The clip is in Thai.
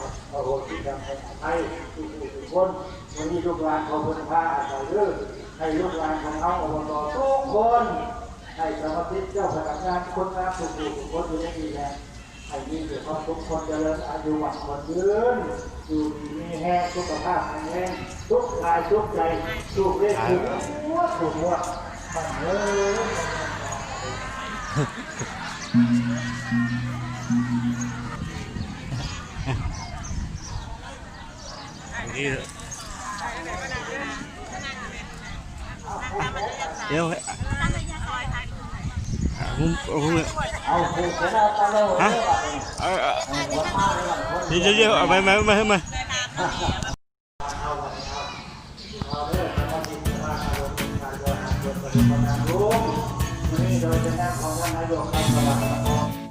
ก็ขอให้อโหสิกรรมให้ทุกผู้ทุกคนวันนี้ลูกหลานของคนพาอาศัยเรื่องให้ลูกหลานของเขาอบตทุกคนให้สมาชิกเจ้าพนักงานคนงานทุกผู้ทุกคนอยู่ในนี้แหละให้มีแต่ความทุกคนเจริญอายุวันคนยืนอยู่ดีมีแห้งสุขภาพแข็งแรงทุกกายทุกใจทุกเรื่องทุกหัวทุกหัวมันเอ้ย นี่เดี๋ยวผมผมฮะเดี๋ยวเดี๋ยวเอาไปไหมไปไหมนี่โดยเป็นหน้าของท่านนายกครับ